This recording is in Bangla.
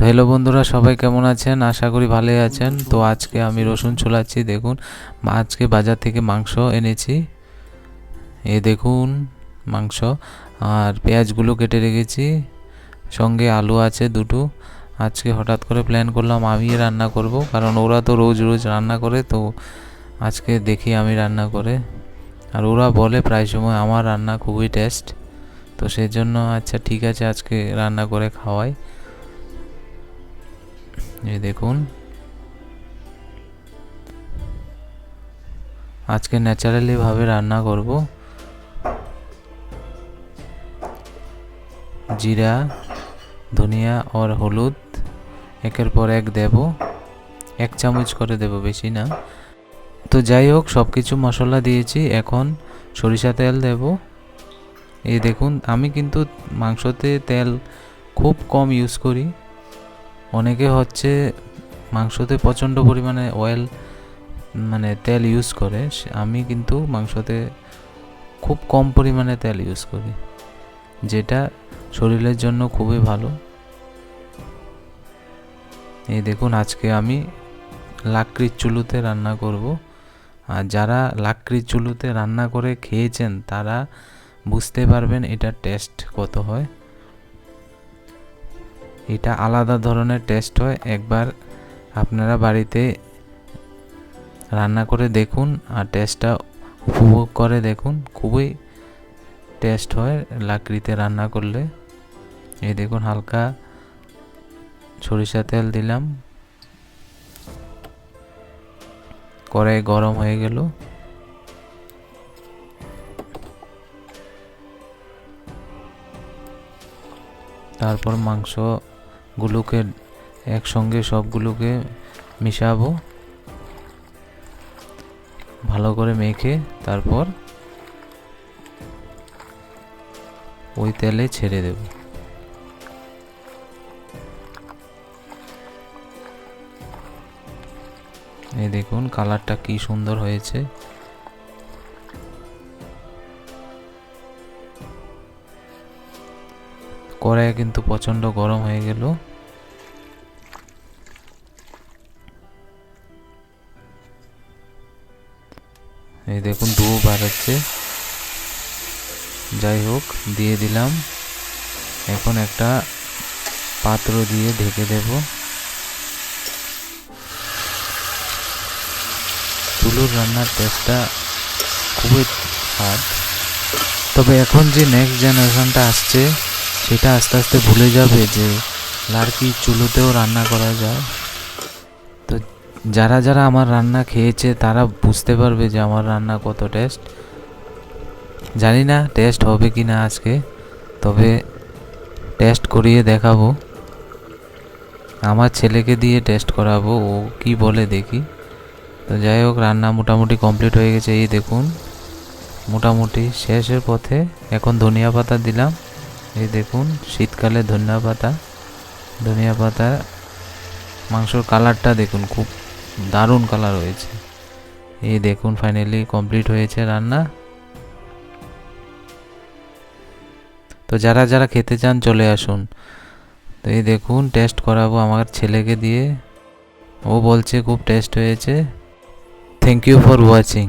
তো হ্যালো বন্ধুরা, সবাই কেমন আছেন? আশা করি ভালোই আছেন। তো আজকে আমি রসুন ছোলাচ্ছি, দেখুন। আজকে বাজার থেকে মাংস এনেছি। এ দেখুন, মাংস আর পেঁয়াজগুলো কেটে রেখেছি। সঙ্গে আলু আছে দুটো। আজকে হঠাৎ করে প্ল্যান করলাম আমি রান্না করব, কারণ ওরা তো রোজ রোজ রান্না করে, তো আজকে দেখি আমি রান্না করে। আর ওরা বলে প্রায় সময় আমার রান্না খুবই টেস্ট তো সেই জন্য আচ্ছা ঠিক আছে আজকে রান্না করে খাওয়াই। এই দেখুন। আজকে ন্যাচারালি ভাবে রান্না করব। জিরা, ধনিয়া আর হলুদ একের পর এক দেব। এক চামচ করে দেব, বেশি না। তো যাই হোক সব কিছু মশলা দিয়েছি। এখন সরিষা তেল দেব। এই দেখুন, আমি কিন্তু মাংসতে তেল খুব কম ইউজ করি। অনেকে হচ্ছে মাংসতে প্রচণ্ড পরিমাণে অয়েল মানে তেল ইউজ করে। আমি কিন্তু মাংসতে খুব কম পরিমাণে তেল ইউজ করি, যেটা শরীরের জন্য খুবই ভালো। এই দেখুন, আজকে আমি লাকড়ির চুলুতে রান্না করব। আর যারা লাকড়ির চুলুতে রান্না করে খেয়েছেন, তারা বুঝতে পারবেন এটা টেস্ট কত হয়। এটা আলাদা ধরনের টেস্ট হয়। একবার আপনারা বাড়িতে রান্না করে দেখুন আর টেস্টটা উপভোগ করে দেখুন। খুবই টেস্ট হয় লাকড়িতে রান্না করলে। এই দেখুন হালকা সরিষা তেল দিলাম। কড়াই গরম হয়ে গেল। তারপর মাংসগুলোকে একসঙ্গে সবগুলোকে মিশাবো। ভালো করে মেখে তারপর ওই তেলে ছেড়ে দেব। এই দেখুন কালারটা কি সুন্দর হয়েছে। কড়াই কিন্তু প্রচণ্ড গরম হয়ে গেল। এই দেখুন ধুয়ো বাড়াচ্ছে যাই হোক, দিয়ে দিলাম। এখন একটা পাত্র দিয়ে ঢেকে দেব। চুলোর রান্নার টেস্টটা খুবই স্বাদ তবে এখন যে নেক্সট জেনারেশনটা আসছে, সেটা আস্তে আস্তে ভুলে যাবে যে লাড়কি চুলোতেও রান্না করা যায়। যারা যারা আমার রান্না খেয়েছে, তারা বুঝতে পারবে যে আমার রান্না কত টেস্ট। জানি না টেস্ট হবে কি না আজকে, তবে টেস্ট করিয়ে দেখাবো। আমার ছেলেকে দিয়ে টেস্ট করাবো, ও কি বলে দেখি। তো যাই হোক, রান্না মোটামুটি কমপ্লিট হয়ে গেছে, এই দেখুন। মোটামুটি শেষের পথে এখন ধনিয়া পাতা দিলাম। এই দেখুন, শীতকালে ধনিয়া পাতা। ধনিয়া পাতা মাংসর কালারটা দেখুন, খুব দারুণ কালার হয়েছে। এই দেখুন ফাইনালি কমপ্লিট হয়েছে রান্না। তো যারা যারা খেতে চান চলে আসুন। তো এই দেখুন টেস্ট করাবো আমার ছেলেকে দিয়ে। ও বলছে খুব টেস্ট হয়েছে। Thank you for watching